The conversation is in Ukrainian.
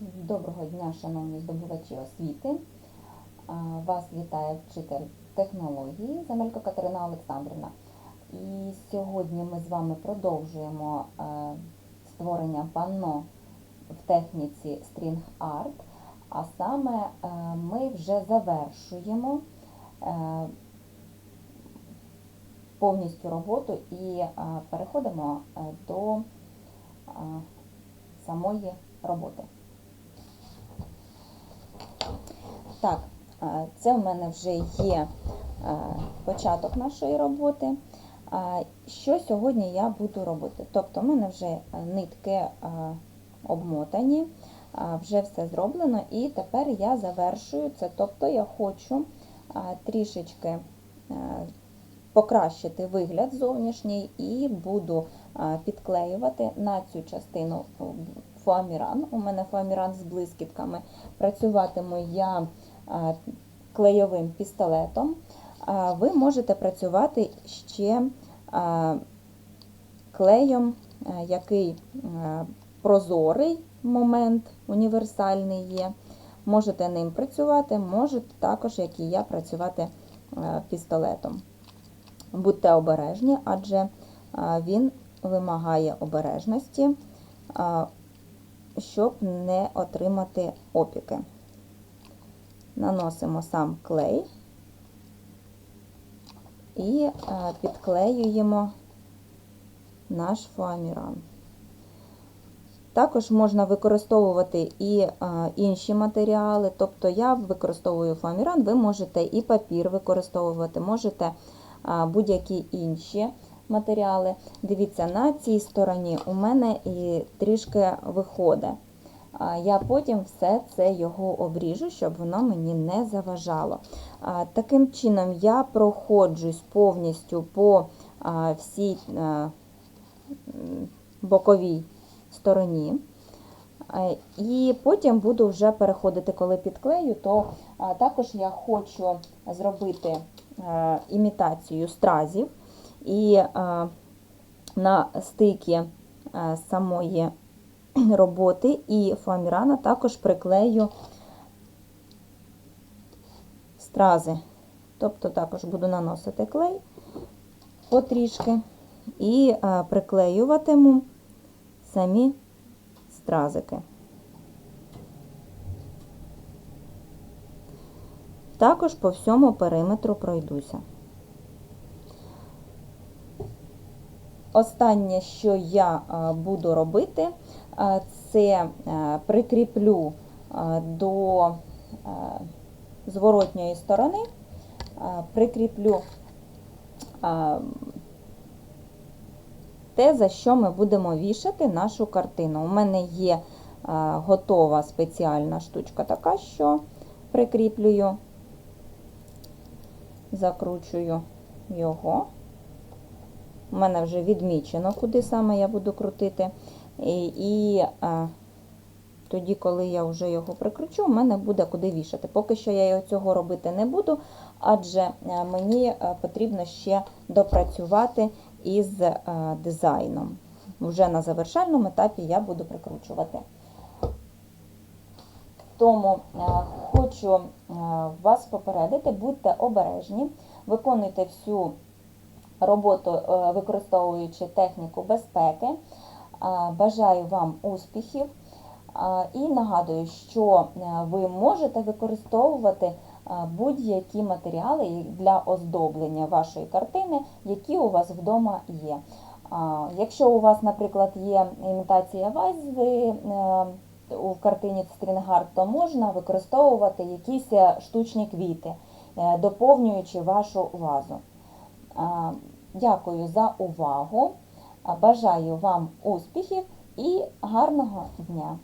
Доброго дня, шановні здобувачі освіти. Вас вітає вчитель технології Замелько Катерина Олександрівна. І сьогодні ми з вами продовжуємо е, створення панно в техніці String Art, а саме е, ми вже завершуємо е, повністю роботу і переходимо до самої роботи. Так, це в мене вже є початок нашої роботи. Що сьогодні я буду робити? Тобто, в мене вже нитки обмотані, вже все зроблено, і тепер я завершую це. Тобто я хочу трішечки покращити вигляд зовнішній і буду підклеювати на цю частину фоаміран. У мене фоаміран з блискітками. Працюватиму я клейовим пістолетом. А Ви можете працювати ще е, клеєм, е, який е, прозорий момент, універсальний є. Можете ним працювати, можете також, як і я, працювати е, пістолетом. Будьте обережні, адже е, він вимагає обережності, е, щоб не отримати опіки. Наносимо сам клей і е, підклеюємо наш фоаміран. Також можна використовувати і е, інші матеріали, тобто я використовую фоаміран, ви можете і папір використовувати, можете е, будь-які інші матеріали. Дивіться, на цій стороні у мене і трішки виходить. Я потім все це його обріжу, щоб воно мені не заважало. Таким чином я проходжусь повністю по всій боковій стороні. І потім буду вже переходити, коли підклею, то також я хочу зробити імітацію стразів. І на стикі самої роботи і фоамірана також приклею стрази. Тобто також буду наносити клей потрішки і приклеюватиму самі стразики. Також по всьому периметру пройдуся. Останнє, що я буду робити, це е, прикріплю до зворотньої сторони, прикріплю те, за що ми будемо вішати нашу картину. У мене є готова спеціальна штучка така, що прикріплюю, закручую його. У мене вже відмічено, куди саме я буду крутити. І, і а, тоді, коли я вже його прикручу, у мене буде куди вішати. Поки що я цього робити не буду, адже а, мені а, потрібно ще допрацювати із а, дизайном. Вже на завершальному етапі я буду прикручувати. Тому хочу вас попередити, будьте обережні, виконуйте всю роботу, е, використовуючи техніку безпеки. Бажаю вам успіхів і нагадую, що е, ви можете використовувати будь-які матеріали для оздоблення вашої картини, які у вас вдома є. Якщо у вас, наприклад, є імітація вази е, у картині Стрінгард, то можна використовувати якісь е, штучні квіти, е, доповнюючи вашу вазу. Дякую за увагу. Бажаю вам успіхів і гарного дня!